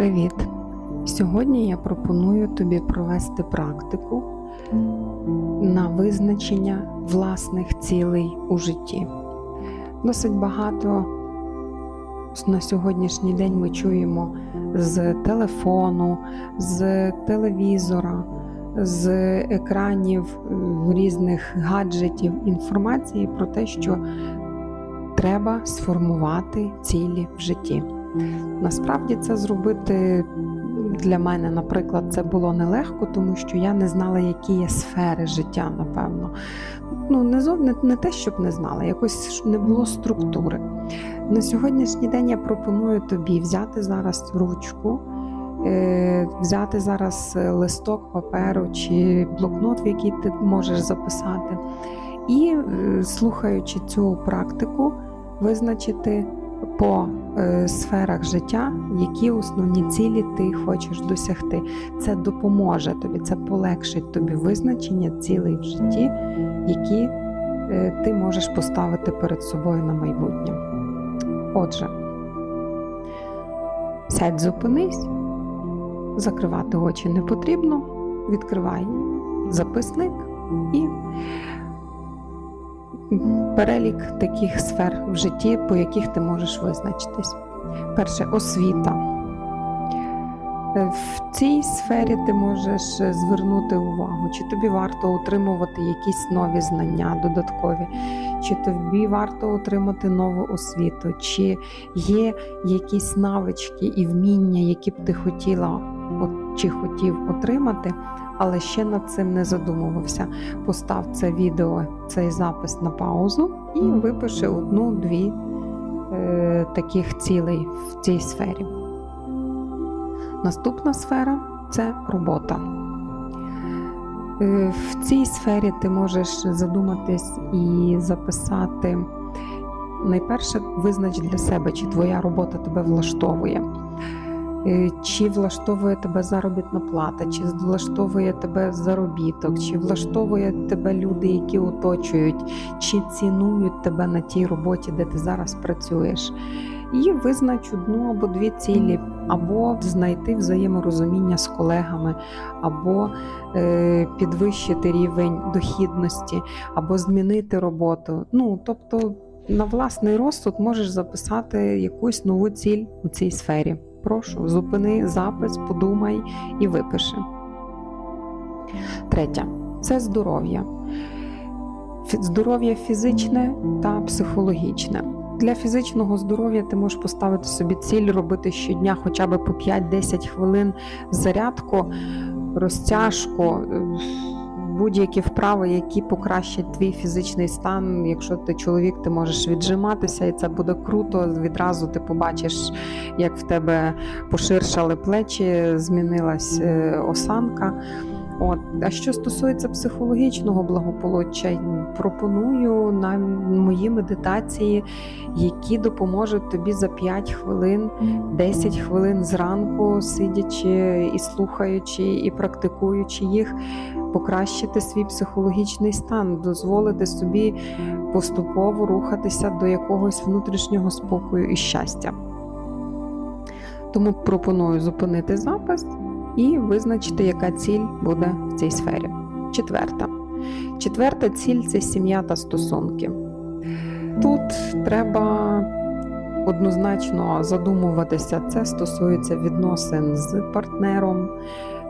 Привіт! Сьогодні я пропоную тобі провести практику на визначення власних цілей у житті. Досить багато на сьогоднішній день ми чуємо з телефону, з телевізора, з екранів е, різних гаджетів інформації про те, що треба сформувати цілі в житті. Насправді це зробити для мене, наприклад, це було нелегко, тому що я не знала, які є сфери життя, напевно. Ну, не, зов... не, не те, щоб не знала, якось не було структури. На сьогоднішній день я пропоную тобі взяти зараз ручку, е, взяти зараз листок паперу чи блокнот, в який ти можеш записати, і, е, слухаючи цю практику, визначити по е, сферах життя, які основні цілі ти хочеш досягти. Це допоможе тобі, це полегшить тобі визначення цілей в житті, які е, ти можеш поставити перед собою на майбутнє. Отже, сядь, зупинись, закривати очі не потрібно, відкривай записник і перелік таких сфер в житті, по яких ти можеш визначитись. Перше освіта. Е, В цій сфері ти можеш звернути увагу, чи тобі варто отримувати якісь нові знання додаткові, чи тобі варто отримати нову освіту, чи є якісь навички і вміння, які б ти хотіла от- чи хотів отримати, але ще над цим не задумувався. Постав це відео, цей запис на паузу і випиши одну-дві е, таких цілей в цій сфері. Наступна сфера це робота. Е, В цій сфері ти можеш задуматись і записати. Найперше, визнач для себе, чи твоя робота тебе влаштовує. Е, Чи влаштовує тебе заробітна плата, чи влаштовує тебе заробіток, чи влаштовує тебе люди, які оточують, чи цінують тебе на тій роботі, де ти зараз працюєш. І визнач одну або дві цілі, або знайти взаєморозуміння з колегами, або е, підвищити рівень дохідності, або змінити роботу. Ну, тобто, на власний розсуд можеш записати якусь нову ціль у цій сфері. Прошу, зупини запис, подумай і випиши. Третє це здоров'я. Здоров'я фізичне та психологічне. Для фізичного здоров'я ти можеш поставити собі ціль робити щодня хоча б по 5-10 хвилин зарядку, розтяжку, е, будь-які вправи, які покращать твій фізичний стан. Якщо ти чоловік, ти можеш віджиматися, і це буде круто. Відразу ти побачиш, як в тебе поширшали плечі, змінилась е, осанка. От. А що стосується психологічного благополуччя, пропоную на мої медитації, які допоможуть тобі за 5 хвилин, 10 хвилин зранку, сидячи і слухаючи, і практикуючи їх, покращити свій психологічний стан, дозволити собі поступово рухатися до якогось внутрішнього спокою і щастя. Тому пропоную зупинити запис і визначити, яка ціль буде в цій сфері. Четверта. Четверта ціль це сім'я та стосунки. Тут треба однозначно задумуватися, це стосується відносин з партнером,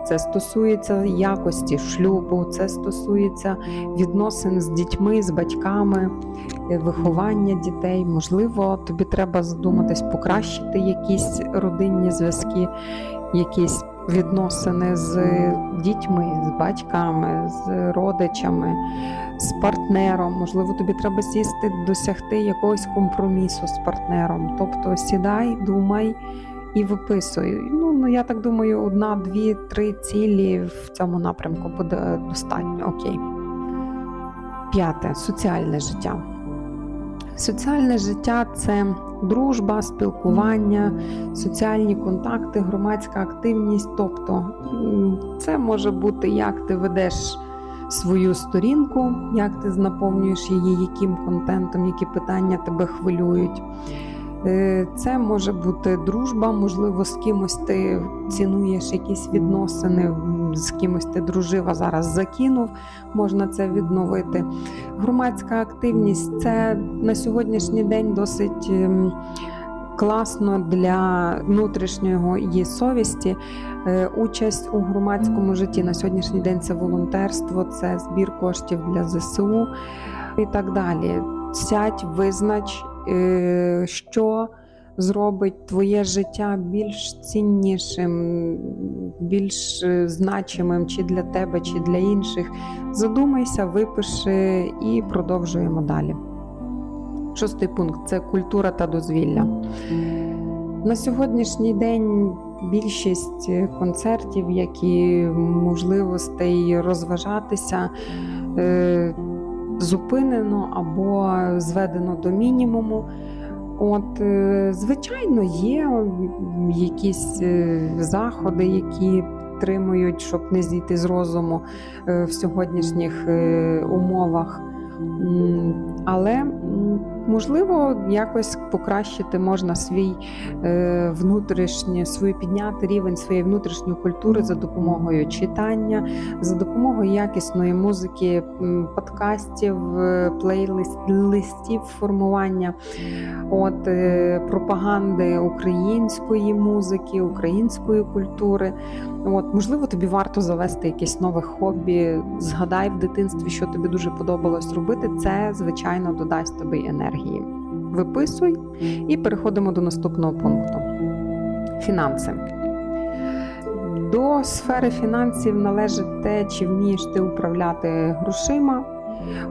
це стосується якості шлюбу, це стосується відносин з дітьми, з батьками, е, виховання дітей. Можливо, тобі треба задуматись, покращити якісь родинні зв'язки, якісь відносини з дітьми, з батьками, з родичами, з партнером. Можливо, тобі треба сісти, досягти якогось компромісу з партнером. Тобто сідай, думай і виписуй. Ну, ну я так думаю, одна, дві, три цілі в цьому напрямку буде достатньо. Окей. П'яте соціальне життя. Соціальне життя це дружба, спілкування, соціальні контакти, громадська активність. Тобто це може бути, як ти ведеш свою сторінку, як ти наповнюєш її, яким контентом, які питання тебе хвилюють. Е, Це може бути дружба, можливо, з кимось ти цінуєш якісь відносини, з кимось ти дружив, а зараз закинув, можна це відновити. Громадська активність це на сьогоднішній день досить ем, класно для внутрішнього її совісті. Е, Участь у громадському житті на сьогоднішній день це волонтерство, це збір коштів для ЗСУ і так далі. Сядь, визнач, що зробить твоє життя більш ціннішим, більш е, значимим чи для тебе, чи для інших. Задумайся, випиши і продовжуємо далі. Шостий пункт це культура та дозвілля. На сьогоднішній день більшість концертів, як і можливостей розважатися, е, зупинено або зведено до мінімуму. От, е, звичайно, є якісь е, заходи, які підтримують, щоб не зійти з розуму е, в сьогоднішніх умовах. Але можливо якось покращити можна свій е, внутрішнє, свою підняти рівень своєї внутрішньої культури за допомогою читання, за допомогою якісної музики, подкастів, е, плейлистів формування, от е, пропаганди української музики, української культури. От, можливо, тобі варто завести якесь нове хобі. Згадай в дитинстві, що тобі дуже подобалось робити. Це, звичайно, додасть тобі енергії. Виписуй і переходимо до наступного пункту: фінанси. До сфери фінансів належить те, чи вмієш ти управляти грошима,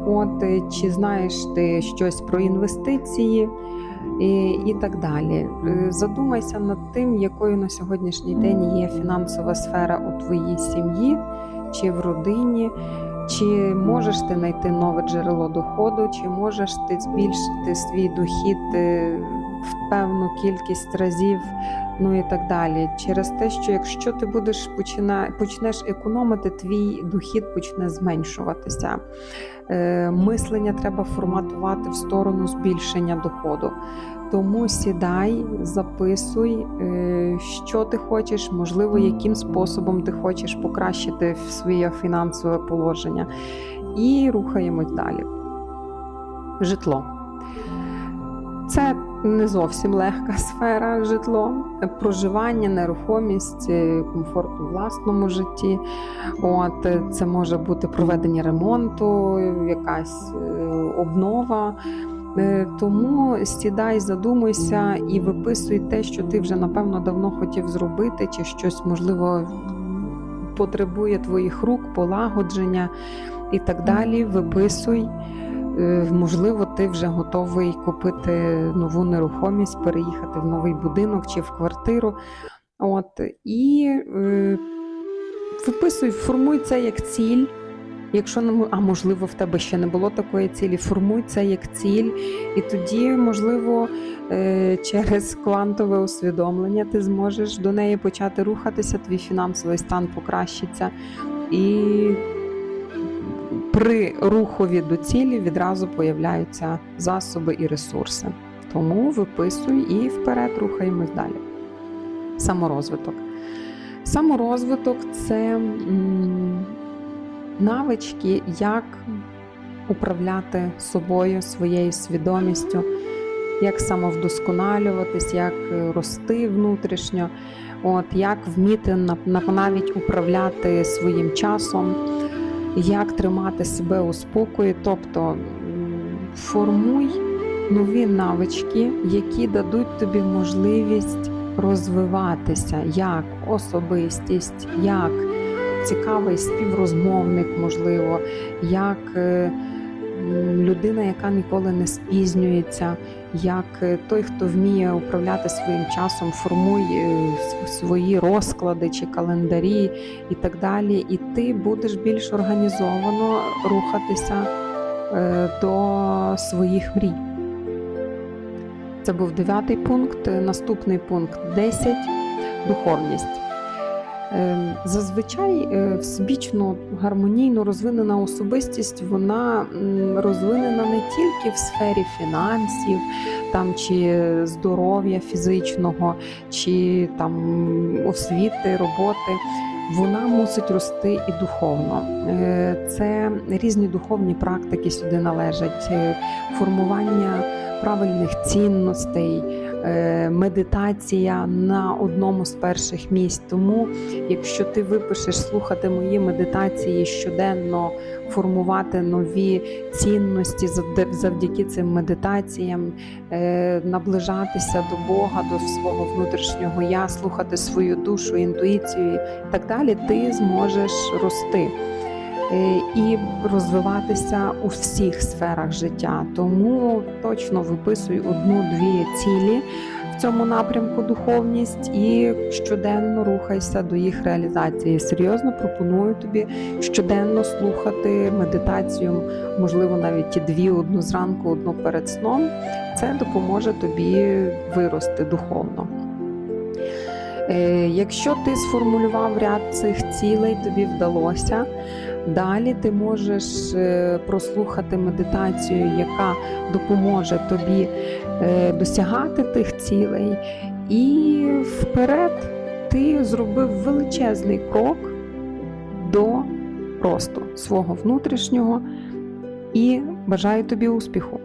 от, е, чи знаєш ти щось про інвестиції і, і так далі. Е, Задумайся над тим, якою на сьогоднішній день є фінансова сфера у твоїй сім'ї чи в родині. Чи можеш ти знайти нове джерело доходу, чи можеш ти збільшити свій дохід е, в певну кількість разів, ну і так далі. Через те, що якщо ти будеш почина, почнеш економити, твій дохід почне зменшуватися. Е, Мислення треба форматувати в сторону збільшення доходу. Тому сідай, записуй, е, що ти хочеш, можливо, яким способом ти хочеш покращити своє фінансове положення. І рухаємось далі. Житло. Це не зовсім легка сфера житло, проживання, нерухомість, е, комфорт у власному житті. От, е, це може бути проведення ремонту, якась е, обнова. Тому сідай, задумуйся і виписуй те, що ти вже напевно давно хотів зробити, чи щось можливо потребує твоїх рук, полагодження і так далі. Виписуй. Е, Можливо, ти вже готовий купити нову нерухомість, переїхати в новий будинок чи в квартиру. От, і е, виписуй, формуй це як ціль. Якщо не а можливо в тебе ще не було такої цілі, формуй це як ціль, і тоді, можливо, е, через квантове усвідомлення ти зможеш до неї почати рухатися, твій фінансовий стан покращиться. І при рухові до цілі відразу появляються засоби і ресурси. Тому виписуй і вперед рухаємось далі. Саморозвиток. Саморозвиток це навички, як управляти собою, своєю свідомістю, як самовдосконалюватись, як рости внутрішньо, от, як вміти нав- нав- навіть управляти своїм часом, як тримати себе у спокої, тобто формуй нові навички, які дадуть тобі можливість розвиватися як особистість, як цікавий співрозмовник, можливо, як е, людина, яка ніколи не спізнюється, як е, той, хто вміє управляти своїм часом, формуй е, свої розклади чи календарі і так далі. І ти будеш більш організовано рухатися е, до своїх мрій. Це був дев'ятий пункт. Наступний пункт 10 духовність. Е, Зазвичай е, всебічно гармонійно розвинена особистість вона розвинена не тільки в сфері фінансів, там чи здоров'я фізичного, чи там освіти, роботи. Вона мусить рости і духовно. Е, Це різні духовні практики сюди належать, е, формування правильних цінностей, медитація на одному з перших місць. Тому, якщо ти випишеш слухати мої медитації щоденно, формувати нові цінності завдяки цим медитаціям, е, наближатися до Бога, до свого внутрішнього я, слухати свою душу, інтуїцію і так далі, ти зможеш рости. Е, І розвиватися у всіх сферах життя, тому точно виписуй одну-дві цілі в цьому напрямку духовність і щоденно рухайся до їх реалізації. Серйозно пропоную тобі щоденно слухати медитацію, можливо, навіть і дві, одну зранку, одну перед сном. Це допоможе тобі вирости духовно. Е, Якщо ти сформулював ряд цих цілей, тобі вдалося. Далі ти можеш е, прослухати медитацію, яка допоможе тобі е, досягати тих цілей, і вперед ти зробив величезний крок до росту свого внутрішнього і бажаю тобі успіху.